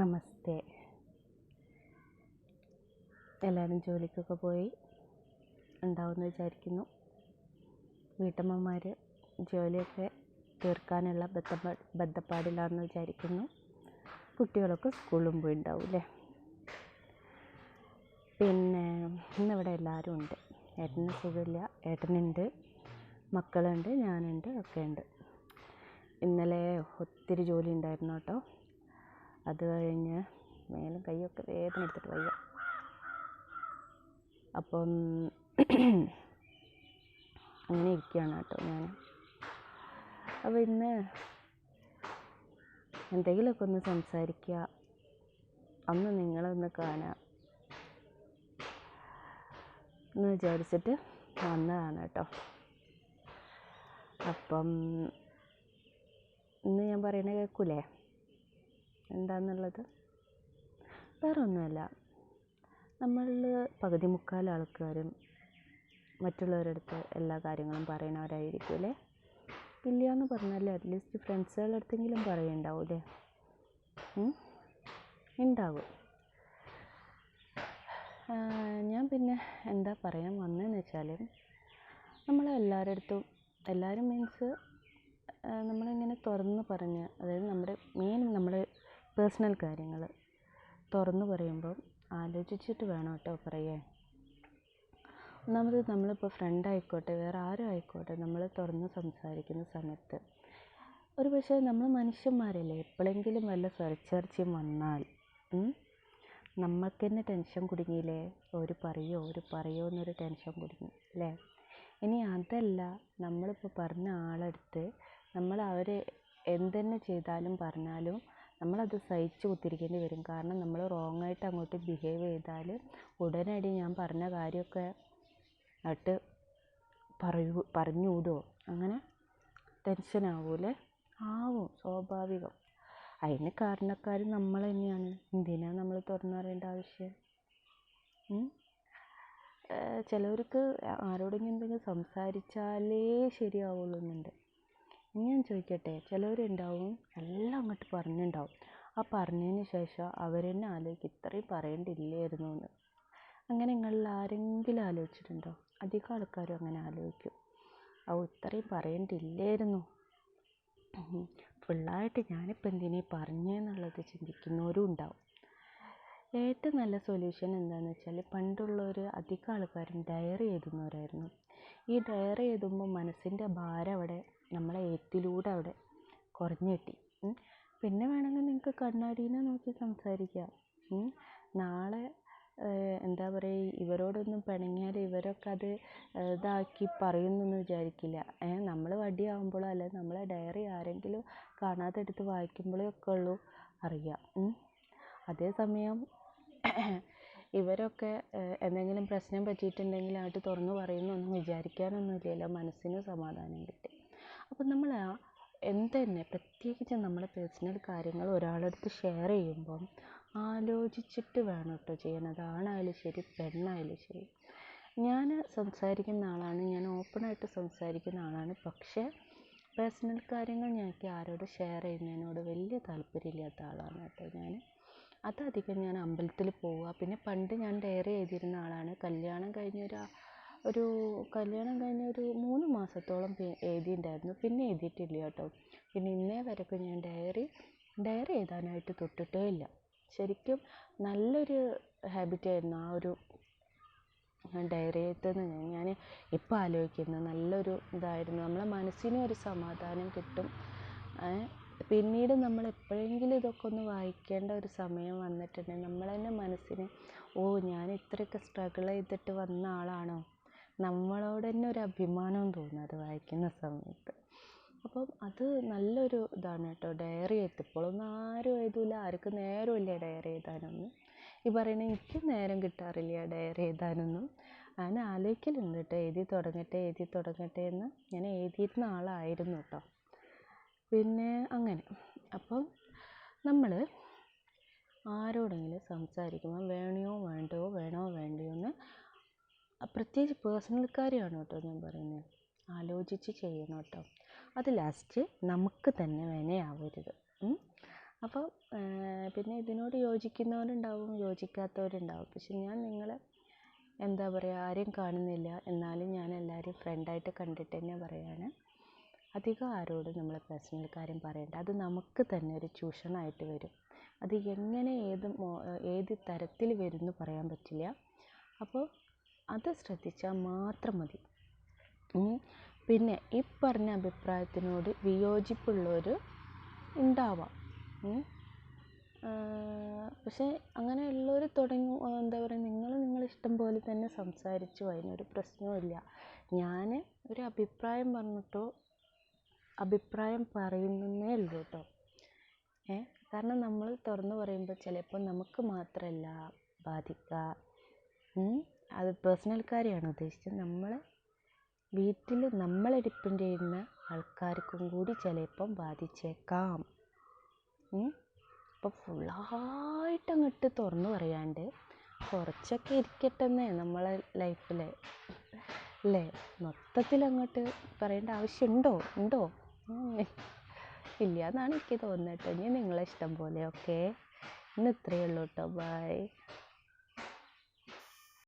നമസ്തേ. എല്ലാവരും ജോലിക്കൊക്കെ പോയി ഉണ്ടാവുമെന്ന് വിചാരിക്കുന്നു. വീട്ടമ്മമാർ ജോലിയൊക്കെ തീർക്കാനുള്ള ബദ്ധപ്പാ ബദ്ധപ്പാടിലാണെന്ന് വിചാരിക്കുന്നു. കുട്ടികളൊക്കെ സ്കൂളിലും ഉണ്ടാവും അല്ലേ പിന്നെ ഇന്നിവിടെ എല്ലാവരും ഉണ്ട്. ഏട്ടന് സുഖമില്ല. ഏട്ടനുണ്ട് മക്കളുണ്ട് ഞാനുണ്ട് ഒക്കെ ഉണ്ട് ഇന്നലെ ഒത്തിരി ജോലി ഉണ്ടായിരുന്നു കേട്ടോ. അത് കഴിഞ്ഞ് മേലും കയ്യൊക്കെ വേദന എടുത്തിട്ട് വയ്യ. അപ്പം അങ്ങനെ ഇരിക്കുകയാണ് കേട്ടോ ഞാൻ. അപ്പോൾ ഇന്ന് എന്തെങ്കിലുമൊക്കെ ഒന്ന് സംസാരിക്കുക. അന്ന് നിങ്ങളൊന്ന് കാണുക. എന്ന് വിചാരിച്ചിട്ട് വന്നതാണ് കേട്ടോ. അപ്പം ഇന്ന് ഞാൻ പറയണ കേൾക്കൂലേ? എന്താണെന്നുള്ളത് വേറെ ഒന്നുമല്ല നമ്മളിൽ പകുതി മുക്കാൽ ആൾക്കാരും മറ്റുള്ളവരുടെ അടുത്ത് എല്ലാ കാര്യങ്ങളും പറയണവരായിരിക്കും അല്ലേ? ഇല്ല എന്ന് പറഞ്ഞാൽ അറ്റ്ലീസ്റ്റ് ഫ്രണ്ട്സുകളുടെ അടുത്തെങ്കിലും പറയുന്നുണ്ടാവും അല്ലേ ഉണ്ടാവും ഞാൻ പിന്നെ എന്താ പറയാൻ വന്നതെന്ന് വെച്ചാൽ നമ്മളെല്ലാവരുടെ അടുത്തും എല്ലാവരും മീൻസ് നമ്മളിങ്ങനെ തുറന്ന് പറഞ്ഞ് അതായത് നമ്മുടെ മെയിൻ നമ്മുടെ പേഴ്സണൽ കാര്യങ്ങൾ തുറന്നു പറയുമ്പം ആലോചിച്ചിട്ട് വേണം കേട്ടോ പറയാൻ. ഒന്നാമത് നമ്മളിപ്പോൾ ഫ്രണ്ട് ആയിക്കോട്ടെ വേറെ ആരും ആയിക്കോട്ടെ നമ്മൾ തുറന്ന് സംസാരിക്കുന്ന സമയത്ത്. ഒരു പക്ഷേ നമ്മൾ മനുഷ്യന്മാരല്ലേ എപ്പോഴെങ്കിലും വല്ല സ്വരച്ചേർച്ചയും വന്നാൽ നമുക്ക് തന്നെ ടെൻഷൻ കുടുങ്ങിയില്ലേ? ഒരു പറയോ ഒരു പറയോ എന്നൊരു ടെൻഷൻ കുടുങ്ങി അല്ലേ? ഇനി അതല്ല നമ്മളിപ്പോൾ പറഞ്ഞ ആളടുത്ത് നമ്മൾ അവർ എന്തെന്നെ ചെയ്താലും പറഞ്ഞാലും നമ്മളത് സഹിച്ച് കുത്തിരിക്കേണ്ടി വരും. കാരണം നമ്മൾ റോങ് ആയിട്ട് അങ്ങോട്ട് ബിഹേവ് ചെയ്താൽ ഉടനടി ഞാൻ പറഞ്ഞ കാര്യമൊക്കെ ആയിട്ട് പറയൂ പറഞ്ഞു വിടുമോ അങ്ങനെ ടെൻഷൻ ആവൂലെ? ആവും സ്വാഭാവികം. അതിന് കാരണക്കാർ നമ്മൾ തന്നെയാണ്. എന്തിനാണ് നമ്മൾ തുറന്നു പറയേണ്ട ആവശ്യം? ചിലവർക്ക് ആരോടെങ്കിലും എന്തെങ്കിലും സംസാരിച്ചാലേ ശരിയാവുള്ളൂ എന്നുണ്ട് ഞാൻ ചോദിക്കട്ടെ ചിലവരുണ്ടാവും എല്ലാം അങ്ങോട്ട് പറഞ്ഞിട്ടുണ്ടാവും ആ പറഞ്ഞതിന് ശേഷം അവർ തന്നെ ആലോചിക്കും ഇത്രയും പറയേണ്ടില്ലായിരുന്നു എന്ന്. അങ്ങനെ നിങ്ങളിൽ ആരെങ്കിലും ആലോചിച്ചിട്ടുണ്ടോ? അധികം ആൾക്കാരും അങ്ങനെ ആലോചിക്കും. ഓ ഇത്രയും പറയേണ്ടില്ലായിരുന്നു. ഫുള്ളായിട്ട് ഞാനിപ്പോൾ എന്തിനീ പറഞ്ഞെന്നുള്ളത് ചിന്തിക്കുന്നവരും ഉണ്ടാവും. ഏറ്റവും നല്ല സൊല്യൂഷൻ എന്താണെന്ന് വെച്ചാൽ പണ്ടുള്ളവർ അധികം ആൾക്കാരും ഡയറി എഴുതുന്നവരായിരുന്നു. ഈ ഡയറി എഴുതുമ്പോൾ മനസ്സിന്റെ ഭാരം അവിടെ നമ്മളെ എഴുത്തിലൂടെ അവിടെ കുറഞ്ഞു കിട്ടി. പിന്നെ വേണമെങ്കിൽ നിങ്ങൾക്ക് കണ്ണാടീനെ നോക്കി സംസാരിക്കാം. നാളെ എന്താ പറയുക ഇവരോടൊന്നും പിണങ്ങിയാൽ ഇവരൊക്കെ അത് ഇതാക്കി പറയുമെന്നൊന്നും വിചാരിക്കില്ല. നമ്മൾ വടിയാവുമ്പോഴോ അല്ലെങ്കിൽ നമ്മളെ ഡയറി ആരെങ്കിലും കാണാതെ എടുത്ത് വായിക്കുമ്പോഴേ ഒക്കെ ഉള്ളൂ അറിയാം. അതേസമയം ഇവരൊക്കെ എന്തെങ്കിലും പ്രശ്നം പറ്റിയിട്ടുണ്ടെങ്കിൽ അങ്ങോട്ട് തുറന്നു പറയുന്നൊന്നും വിചാരിക്കാനൊന്നും ഇല്ലല്ലോ. മനസ്സിന് സമാധാനം കിട്ടി. അപ്പം നമ്മൾ എന്തെന്നെ പ്രത്യേകിച്ച് നമ്മുടെ പേഴ്സണൽ കാര്യങ്ങൾ ഒരാളടുത്ത് ഷെയർ ചെയ്യുമ്പം ആലോചിച്ചിട്ട് വേണം കേട്ടോ ചെയ്യുന്നത് ആണായാലും ശരി പെണ്ണായാലും ശരി. ഞാൻ സംസാരിക്കുന്ന ആളാണ് ഞാൻ ഓപ്പണായിട്ട് സംസാരിക്കുന്ന ആളാണ്. പക്ഷേ പേഴ്സണൽ കാര്യങ്ങൾ ഞങ്ങൾക്ക് ആരോട് ഷെയർ ചെയ്യുന്നതിനോട് വലിയ താല്പര്യമില്ലാത്ത ആളാണ് കേട്ടോ ഞാൻ അതധികം ഞാൻ അമ്പലത്തിൽ പോവുക പിന്നെ പണ്ട് ഞാൻ ഡയറി എഴുതിയിരുന്ന ആളാണ്. കല്യാണം കഴിഞ്ഞൊരു ഒരു കല്യാണം കഴിഞ്ഞ ഒരു മൂന്ന് മാസത്തോളം എഴുതിയിട്ടുണ്ടായിരുന്നു. പിന്നെ എഴുതിയിട്ടില്ല കേട്ടോ. പിന്നെ ഇന്നേ വരെക്കും ഞാൻ ഡയറി ഡയറി എഴുതാനായിട്ട് തൊട്ടിട്ടേ ഇല്ല. ശരിക്കും നല്ലൊരു ഹാബിറ്റായിരുന്നു ആ ഒരു ഡയറി എഴുത്തെന്ന് ഞാൻ ഇപ്പോൾ ആലോചിക്കുന്നത്. നല്ലൊരു ഇതായിരുന്നു. നമ്മളെ മനസ്സിന് ഒരു സമാധാനം കിട്ടും. പിന്നീട് നമ്മൾ എപ്പോഴെങ്കിലും ഇതൊക്കെ ഒന്ന് വായിക്കേണ്ട ഒരു സമയം വന്നിട്ടുണ്ടെങ്കിൽ നമ്മൾ തന്നെ മനസ്സിന് ഓ ഞാൻ ഇത്രയൊക്കെ സ്ട്രഗിൾ ചെയ്തിട്ട് വന്ന ആളാണോ? നമ്മളോട് തന്നെ ഒരു അഭിമാനം തോന്നും അത് വായിക്കുന്ന സമയത്ത്. അപ്പം അത് നല്ലൊരു ഇതാണ് കേട്ടോ ഡയറി എഴുത്ത് ഇപ്പോഴൊന്നും ആരും എഴുതില്ല ആർക്കും നേരമില്ല ഡയറി എഴുതാനൊന്നും. ഈ പറയുന്ന എനിക്ക് നേരം കിട്ടാറില്ല ഡയറി എഴുതാനൊന്നും. ഞാൻ ആലോചിക്കലുണ്ട് കേട്ടോ എഴുതി തുടങ്ങട്ടെ എഴുതി തുടങ്ങട്ടെ എന്ന്. ഞാൻ എഴുതിയിരുന്ന ആളായിരുന്നു കേട്ടോ. പിന്നെ അങ്ങനെ. അപ്പം നമ്മൾ ആരോടെങ്കിലും സംസാരിക്കുമ്പോൾ വേണോ വേണ്ടയോ വേണോ വേണ്ടയോ എന്ന് പ്രത്യേകിച്ച് പേഴ്സണൽ കാര്യമാണ് കേട്ടോ ഞാൻ പറയുന്നത്. ആലോചിച്ച് ചെയ്യണം കേട്ടോ. അത് ലാസ്റ്റ് നമുക്ക് തന്നെ വിനയാവരുത്. അപ്പോൾ പിന്നെ ഇതിനോട് യോജിക്കുന്നവരുണ്ടാവും യോജിക്കാത്തവരുണ്ടാവും. പക്ഷെ ഞാൻ നിങ്ങളെ എന്താ പറയുക ആരെയും കാണുന്നില്ല. എന്നാലും ഞാൻ എല്ലാവരെയും ഫ്രണ്ടായിട്ട് കണ്ടിട്ട് തന്നെ പറയാണ്. അധികം ആരോടും നമ്മൾ പേഴ്സണൽ കാര്യം പറയണ്ട. അത് നമുക്ക് തന്നെ ഒരു ചൂഷണമായിട്ട് വരും. അത് എങ്ങനെ ഏത് ഏത് തരത്തിൽ വരും എന്ന് പറയാൻ പറ്റില്ല. അപ്പോൾ അത് ശ്രദ്ധിച്ചാൽ മാത്രം മതി. പിന്നെ ഈ പറഞ്ഞ അഭിപ്രായത്തിനോട് വിയോജിപ്പുള്ളവർ ഉണ്ടാവാം പക്ഷേ അങ്ങനെയുള്ളവർ തുടങ്ങി എന്താ പറയുക നിങ്ങൾ നിങ്ങളെ ഇഷ്ടം പോലെ തന്നെ സംസാരിച്ചു അതിനൊരു പ്രശ്നവുമില്ല ഞാൻ ഒരു അഭിപ്രായം പറഞ്ഞിട്ടോ അഭിപ്രായം പറയുന്നേ ഉള്ളൂ കേട്ടോ. ഏ? കാരണം നമ്മൾ തുറന്നു പറയുമ്പോൾ ചിലപ്പോൾ നമുക്ക് മാത്രമല്ല ബാധിക്കുക. അത് പേഴ്സണൽ കാര്യമാണ്. ഉദ്ദേശിച്ചത് നമ്മൾ വീട്ടിൽ നമ്മളെ ഡിപ്പെൻഡ് ചെയ്യുന്ന ആൾക്കാർക്കും കൂടി ചിലപ്പം ബാധിച്ചേക്കാം. അപ്പോൾ അങ്ങോട്ട് തുറന്നു പറയാണ്ട് കുറച്ചൊക്കെ ഇരിക്കട്ടെന്നേ നമ്മളെ ലൈഫിൽ അല്ലേ മൊത്തത്തിൽ അങ്ങോട്ട് പറയേണ്ട ആവശ്യമുണ്ടോ ഉണ്ടോ. ഇല്ല എന്നാണ് എനിക്ക് തോന്നുന്നത് കേട്ടോ. ഇനി നിങ്ങളെ ഇഷ്ടം പോലെ ഓക്കെ ഇന്ന് ഇത്രയേ ഉള്ളൂ കേട്ടോ ബൈ